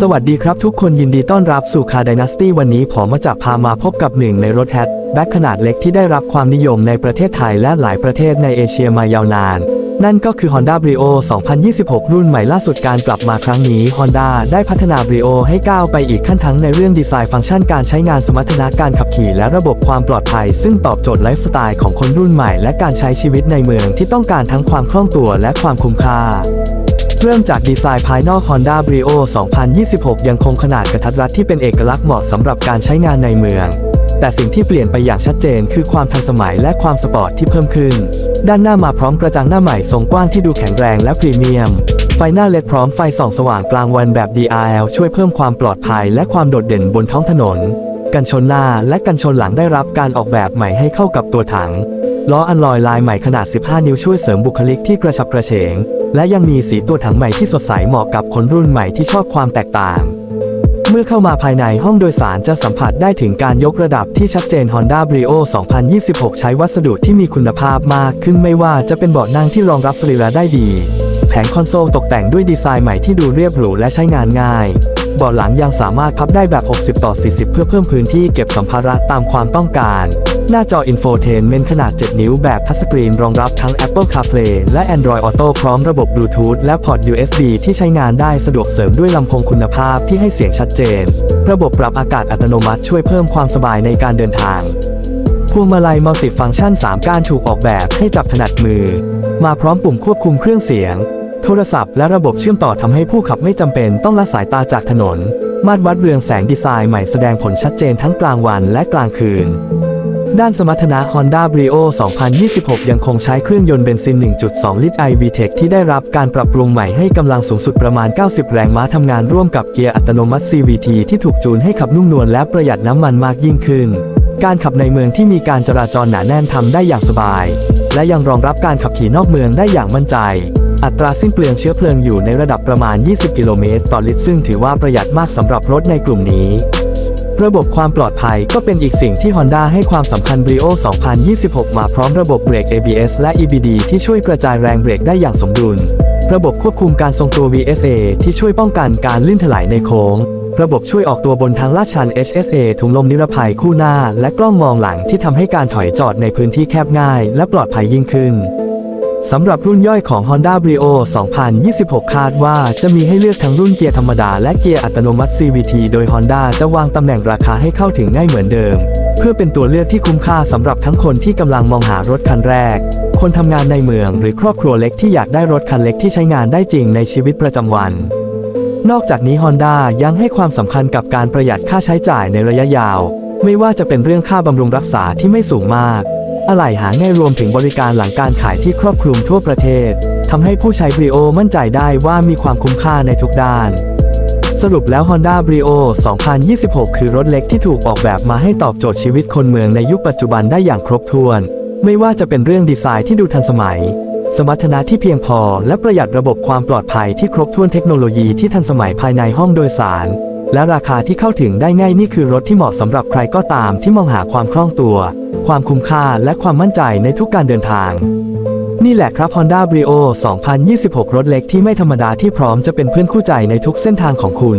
สวัสดีครับทุกคนยินดีต้อนรับสู่คา d ดนาสตี้วันนี้ผมมาจากพามาพบกับหนึ่งในรถแฮทแบ็คขนาดเล็กที่ได้รับความนิยมในประเทศไทยและหลายประเทศในเอเชียมายาวนาน นั่นก็คือ Honda Brio 2026 รุ่นใหม่ล่าสุดการกลับมาครั้งนี้ Honda ได้พัฒนา Brio ให้ก้าวไปอีกขั้นทั้งในเรื่องดีไซน์ฟังก์ชันการใช้งานสมรรถนะการขับขี่และระบบความปลอดภัย ซึ่งตอบโจทย์ไลฟ์สไตล์ของคนรุ่นใหม่และการใช้ชีวิตในเมืองที่ต้องการทั้งความคล่องตัวและความคุ้มค่า เริ่มจากดีไซน์ภายนอก Honda Brio 2026 ยังคงขนาดกระทัดรัดที่เป็นเอกลักษณ์เหมาะสำหรับการใช้งานในเมือง แต่สิ่งที่เปลี่ยนไปอย่างชัดเจนคือความทันสมัยและความสปอร์ตที่เพิ่มขึ้น ด้านหน้ามาพร้อมกระจังหน้าใหม่ทรงกว้างที่ดูแข็งแรงและพรีเมียม ไฟหน้าเลดพร้อมไฟส่องสว่างกลางวันแบบ DRL ช่วยเพิ่มความปลอดภัยและความโดดเด่นบนท้องถนน กันชนหน้าและกันชนหลังได้รับการออกแบบใหม่ให้เข้ากับตัวถังล้ออันลอยลายใหม่ขนาด 15 นิ้วช่วยเสริมบุคลิกที่กระฉับกระเฉง และยังมีสีตัวถังใหม่ที่สดใสเหมาะกับคนรุ่นใหม่ที่ชอบความแตกต่าง เมื่อเข้ามาภายในห้องโดยสารจะสัมผัสได้ถึงการยกระดับที่ชัดเจน Honda Brio 2026 ใช้วัสดุที่มีคุณภาพมากขึ้นไม่ว่าจะเป็นเบาะนั่งที่รองรับสรีระได้ดี แผงคอนโซลตกแต่งด้วยดีไซน์ใหม่ที่ดูเรียบหรูและใช้งานง่ายเบาะหลังยังสามารถพับได้แบบ 60 ต่อ 40 เพื่อเพิ่มพื้นที่เก็บสัมภาระตามความต้องการ หน้าจอ Infotainment ขนาด 7 นิ้วแบบทัชสกรีนรองรับทั้ง Apple CarPlay และ Android Auto พร้อมระบบ Bluetooth และพอร์ต USB ที่ใช้งานได้สะดวกเสริมด้วยลำโพงคุณภาพที่ให้เสียงชัดเจน ระบบปรับอากาศอัตโนมัติช่วยเพิ่มความสบายในการเดินทางพวงมาลัยมัลติฟังก์ชัน 3 กานถูกออกแบบให้จับถนัดมือ มาพร้อมปุ่มควบคุมเครื่องเสียง โทรศัพท์และระบบเชื่อมต่อทำให้ผู้ขับไม่จำเป็นต้องละสายตาจากถนน มาตรวัดเรืองแสงดีไซน์ใหม่แสดงผลชัดเจนทั้งกลางวันและกลางคืน ด้านสมรรถนะ Honda Brio 2026 ยังคงใช้เครื่องยนต์เบนซิน 1.2 ลิตร iVTEC ที่ได้รับการปรับปรุงใหม่ให้กำลังสูงสุดประมาณ 90 แรงม้าทำงานร่วมกับเกียร์อัตโนมัติ CVT ที่ถูกจูนให้ขับนุ่มนวลและประหยัดน้ำมันมากยิ่งขึ้น การขับในเมืองที่มีการจราจรหนาแน่นทำได้อย่างสบาย และยังรองรับการขับขี่นอกเมืองได้อย่างมั่นใจ อัตราสิ้นเปลืองเชื้อเพลิงอยู่ในระดับประมาณ 20 กิโลเมตรต่อลิตรซึ่งถือว่าประหยัดมากสำหรับรถในกลุ่มนี้ ระบบความปลอดภัยก็เป็นอีกสิ่งที่ Honda ให้ความสำคัญ Brio 2026 มาพร้อมระบบเบรก ABS และ EBD ที่ช่วยกระจายแรงเบรกได้อย่างสมดุล ระบบควบคุมการทรงตัว VSA ที่ช่วยป้องกันการลื่นถลายในโค้ง ระบบช่วยออกตัวบนทางลาดชัน HSA ถุงลมนิรภัยคู่หน้า และกล้องมองหลังที่ทำให้การถอยจอดในพื้นที่แคบง่าย และปลอดภัยยิ่งขึ้น สำหรับรุ่นย่อยของ Honda Brio 2026 คาดว่าจะมีให้เลือกทั้งรุ่นเกียร์ธรรมดาและเกียร์อัตโนมัติ CVT โดย Honda จะวางตำแหน่งราคาให้เข้าถึงง่ายเหมือนเดิม เพื่อเป็นตัวเลือกที่คุ้มค่าสำหรับทั้งคนที่กำลังมองหารถคันแรก คนทำงานในเมืองหรือครอบครัวเล็กที่อยากได้รถคันเล็กที่ใช้งานได้จริงในชีวิตประจำวัน นอกจากนี้ Honda ยังให้ความสำคัญกับการประหยัดค่าใช้จ่ายในระยะยาว ไม่ว่าจะเป็นเรื่องค่าบำรุงรักษาที่ไม่สูงมาก อะไหล่หาง่ายรวมถึงบริการหลังการขายที่ครอบคลุมทั่วประเทศทำให้ผู้ใช้ Brio มั่นใจได้ว่ามีความคุ้มค่าในทุกด้าน สรุปแล้ว Honda Brio 2026 คือรถเล็กที่ถูกออกแบบมาให้ตอบโจทย์ชีวิตคนเมืองในยุคปัจจุบันได้อย่างครบถ้วน ไม่ว่าจะเป็นเรื่องดีไซน์ที่ดูทันสมัย สมรรถนะที่เพียงพอ และประหยัดระบบความปลอดภัยที่ครบถ้วนเทคโนโลยีที่ทันสมัยภายในห้องโดยสาร และราคาที่เข้าถึงได้ง่ายนี่คือรถที่เหมาะสำหรับใครก็ตามที่มองหาความคล่องตัว ความคุ้มค่าและความมั่นใจในทุกการเดินทาง นี่แหละครับ Honda Brio 2026 รถเล็กที่ไม่ธรรมดาที่พร้อมจะเป็นเพื่อนคู่ใจในทุกเส้นทางของคุณ